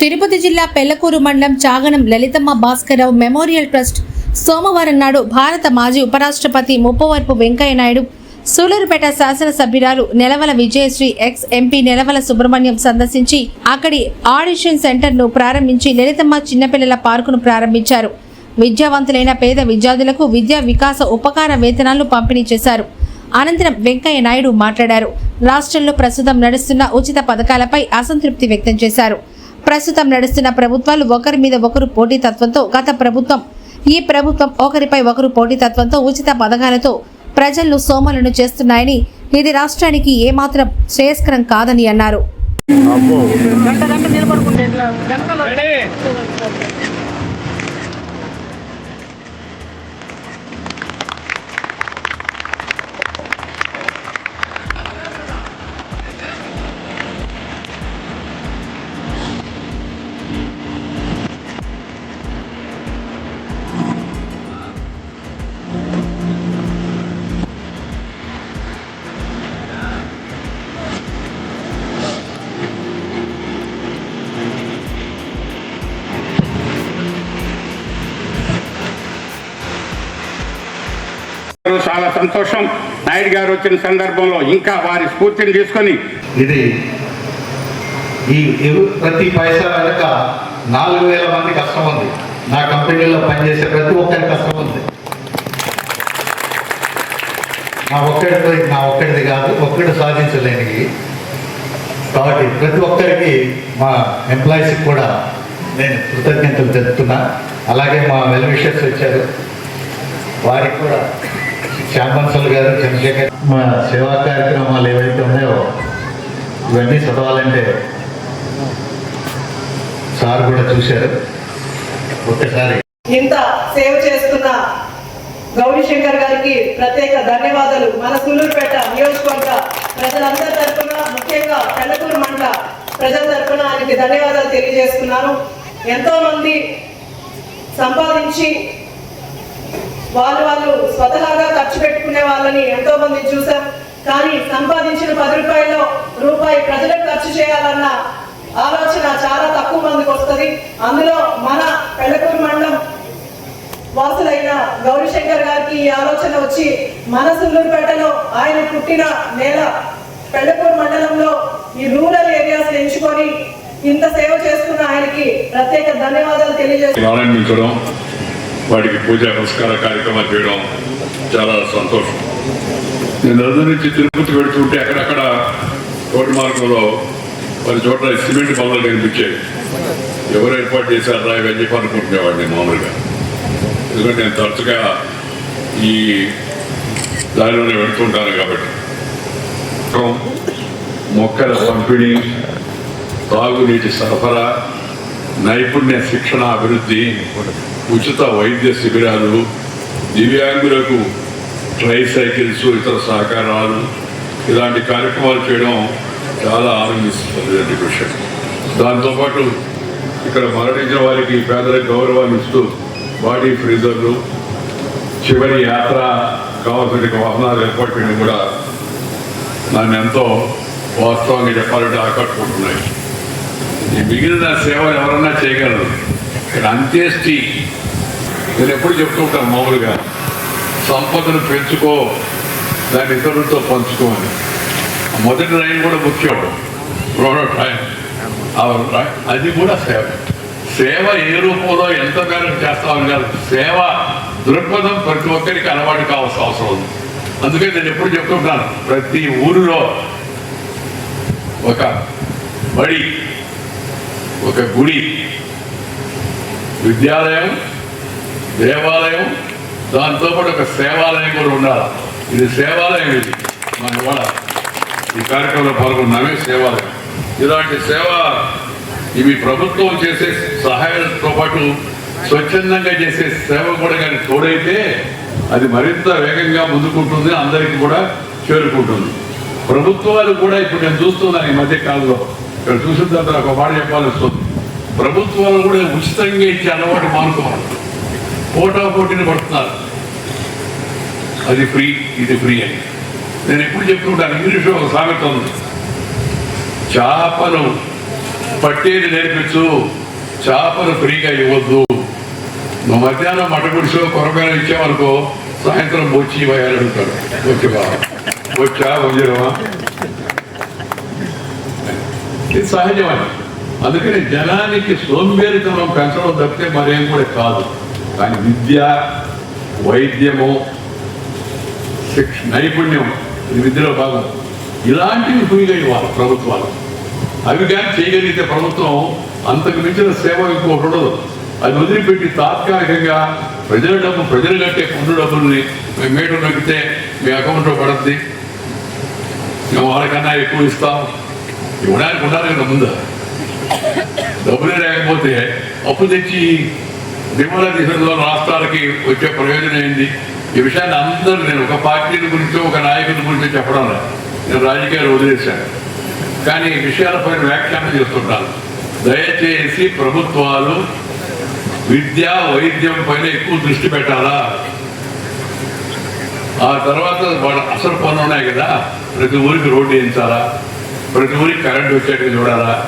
తిరుపతి జిల్లా పెళ్ళకూరు మండలం Chaganam Lalithamma Bhaskararao memorial trust సోమవారం నాడు భారత మాజీ ఉపరాష్ట్రపతి ముప్పవరపు వెంకయ్య నాయుడు సూలూరుపేట శాసనసభ్యురాలు నెలవల విజయశ్రీ ఎక్స్ ఎంపీ నెలవల సుబ్రహ్మణ్యం సందర్శించి అక్కడి ఆడిషన్ సెంటర్ను ప్రారంభించి లలితమ్మ చిన్నపిల్లల పార్కును ప్రారంభించారు. విద్యావంతులైన పేద విద్యార్థులకు విద్యా వికాస ఉపకార వేతనాలు పంపిణీ చేశారు. అనంతరం వెంకయ్య నాయుడు మాట్లాడారు. రాష్ట్రంలో ప్రస్తుతం నడుస్తున్న ఉచిత పథకాలపై అసంతృప్తి వ్యక్తం చేశారు. ప్రస్తుతం నడుస్తున్న ప్రభుత్వాలు ఒకరి మీద ఒకరు పోటీతత్వంతో గత ప్రభుత్వం ఈ ప్రభుత్వం ఒకరిపై ఒకరు పోటీతత్వంతో ఉచిత పథకాలతో ప్రజలను సోమలను చేస్తున్నాయని ఇది రాష్ట్రానికి ఏమాత్రం శ్రేయస్కరం కాదని అన్నారు. చాలా సంతోషం. నాయుడు గారు వచ్చిన సందర్భంలో ఇంకా వారి స్ఫూర్తిని తీసుకొని ఇది ఈ ప్రతి పైసా వెనక నాలుగు వేల మంది కష్టం ఉంది. నా కంపెనీలో పనిచేసే ప్రతి ఒక్కరి కష్టం ఉంది. నా ఒక్కడితో నా ఒక్కడిది కాదు ఒక్కడు సాధించలేనివి కాబట్టి ప్రతి ఒక్కరికి మా ఎంప్లాయీస్కి కూడా నేను కృతజ్ఞతలు తెలుపుతున్నా. అలాగే మా వెల్ విషర్స్ వచ్చారు. వారికి కూడా శ్యామన్సల్ గారు చంద్రశేఖర్ మా సేవా కార్యక్రమాలు ఏవైతే ఉన్నాయో ఇవన్నీ చదవాలంటే సార్ కూడా చూశారు. ఒక్కసారి. ఇంత సేవ చేస్తున్న గౌరీశంకర్ గారికి ప్రత్యేక ధన్యవాదాలు. మన సూలూరుపేట నియోజకవర్గ ప్రజలందరి తరఫున ముఖ్యంగా పెళ్ళకూరు మండల ప్రజల తరఫున ఆయనకి ధన్యవాదాలు తెలియజేస్తున్నాను. ఎంతో మంది సంపాదించి వాళ్ళు వాళ్ళు స్వతహాగా ఖర్చు పెట్టుకునే వాళ్ళని ఎంతో మంది చూసాం కానీ సంపాదించిన పది రూపాయల్లో రూపాయి ప్రజలకు ఖర్చు చేయాలన్న ఆలోచన చాలా తక్కువ మందికి వస్తుంది. అందులో మన పెళ్ళకూరు మండలం వాసులైన గౌరీశంకర్ గారికి ఈ ఆలోచన వచ్చి మన సుందరపేటలో ఆయన పుట్టిన నేల పెళ్ళకూరు మండలంలో ఈ రూరల్ ఏరియాస్ ఎంచుకొని ఇంత సేవ చేస్తున్న ఆయనకి ప్రత్యేక ధన్యవాదాలు తెలియజేస్తున్నారు వాడికి పూజా నమస్కార కార్యక్రమాలు చేయడం చాలా సంతోషం. నేను నందు నుంచి తిరుపతి పెడుతుంటే అక్కడక్కడ రోడ్డు మార్గంలో పది చోట్ల సిమెంట్ బొమ్మలు కనిపించాయి ఎవరు ఏర్పాటు చేశారా ఇవన్నీ చెప్పి అనుకుంటునేవాడిని మామూలుగా. ఎందుకంటే నేను తరచుగా ఈ దారిలోనే వెళ్తుంటాను కాబట్టి. మొక్కల పంపిణీ తాగునీటి సరఫరా నైపుణ్య శిక్షణ అభివృద్ధి ఉచిత వైద్య శిబిరాలు దివ్యాంగులకు ట్రై సైకిల్స్ ఇతర సహకారాలు ఇలాంటి కార్యక్రమాలు చేయడం చాలా ఆనందిస్తుంది విషయం దాంతోపాటు ఇక్కడ మరణించిన వారికి పేదలకు గౌరవాన్ని ఇస్తూ బాడీ ఫ్రీజర్లు చివరి యాత్ర కావాల్సిన వాహనాలు ఏర్పాటు చేయడం కూడా నన్ను ఎంతో వాస్తవంగా చెప్పాలంటే ఆకట్టుకుంటున్నాయి. ఈ మిగిలిన సేవలు ఎవరన్నా చేయగలరు? ఇక్కడ అంత్యేష్టి నేను ఎప్పుడు చెప్తూ ఉంటాను మామూలుగా. సంపదను పెంచుకో దాన్ని ఇతరులతో పంచుకో అని. మొదటి లైన్ కూడా ముఖ్యం. రెండో లైన్ ఆ అది కూడా సేవ. సేవ ఏ రూపంలో ఎంత మేరకు చేస్తామని కాదు. సేవ దృక్పథం ప్రతి ఒక్కరికి అలవాటు కావాల్సిన అవసరం ఉంది. అందుకే నేను ఎప్పుడు చెప్తుంటాను ప్రతి ఊరిలో ఒక బడి ఒక గుడి విద్యాలయం దేవాలయం దాంతోపాటు ఒక సేవాలయం కూడా ఉండాలి. ఇది సేవాలయం ఇది. మన కూడా ఈ కార్యక్రమంలో పాల్గొన్నామే సేవాలయం. ఇలాంటి సేవ ఇవి ప్రభుత్వం చేసే సహాయంతో పాటు స్వచ్ఛందంగా చేసే సేవ కూడా కానీ తోడైతే అది మరింత వేగంగా ముందుకుంటుంది అందరికీ కూడా చేరుకుంటుంది. ప్రభుత్వాలు కూడా ఇప్పుడు నేను చూస్తున్నాను ఈ మధ్య కాలంలో. ఇక్కడ చూసిన తర్వాత ఒక మాట చెప్పాల్సి వస్తుంది ప్రభుత్వాలు కూడా ఉచితంగా ఇచ్చే అలవాటు మానుకోవాలి. పోటా పోటీని పడుతున్నారు. అది ఫ్రీ ఇది ఫ్రీ అని. నేను ఎప్పుడు చెప్తుంటాను ఇంగ్లీష్లో ఒక సామెత ఉంది. చేపలు పట్టేది నేర్పించు చేపలు ఫ్రీగా ఇవ్వద్దు. నువ్వు మధ్యాహ్నం మట గుడిసో కొరమైన ఇచ్చామనుకో సాయంత్రం బొచ్చి ఇవ్వాలి అంటాడు. వచ్చి బాగా వచ్చా వంజరమా? ఇది సహజమని. అందుకని జనానికి సోంబేరితనం పెంచడం తప్పితే మరేం కూడా కాదు. కానీ విద్య వైద్యము శిక్ష నైపుణ్యం ఇది విద్యలో భాగం. ఇలాంటివి ఫ్రీగా ఇవ్వాలి ప్రభుత్వాలు. అవి కానీ చేయగలిగితే ప్రభుత్వం అంతకు మించిన సేవ ఇంకొకటి ఉండదు. అది వదిలిపెట్టి తాత్కాలికంగా ప్రజల డబ్బు ప్రజలు కట్టే పన్ను డబ్బుల్ని మేము మీటర్ నొక్కితే మీ అకౌంట్లో పడద్ది. మేము వాళ్ళకన్నా ఎక్కువ ఇస్తాం. ఇవ్వడానికి ఉండాలి కదా ముందు. డబ్బులే లేకపోతే అప్పు తెచ్చి దిగుమల దిశలో రాష్ట్రాలకి వచ్చే ప్రయోజనం ఏంది? ఈ విషయాన్ని అందరూ నేను ఒక పార్టీని గురించి ఒక నాయకుని గురించి చెప్పడం నేను రాజకీయాలు వదిలేశాను. కానీ ఈ విషయాలపైన వ్యాఖ్యానం చేస్తుంటాను. దయచేసి ప్రభుత్వాలు విద్య వైద్యం పైన ఎక్కువ దృష్టి పెట్టాలా? ఆ తర్వాత వాళ్ళ అసలు పనులు ఉన్నాయి కదా? ప్రతి ఊరికి రోడ్డు వేయించాలా? ప్రతి ఊరికి కరెంట్ వచ్చేట్టుగా చూడాలా?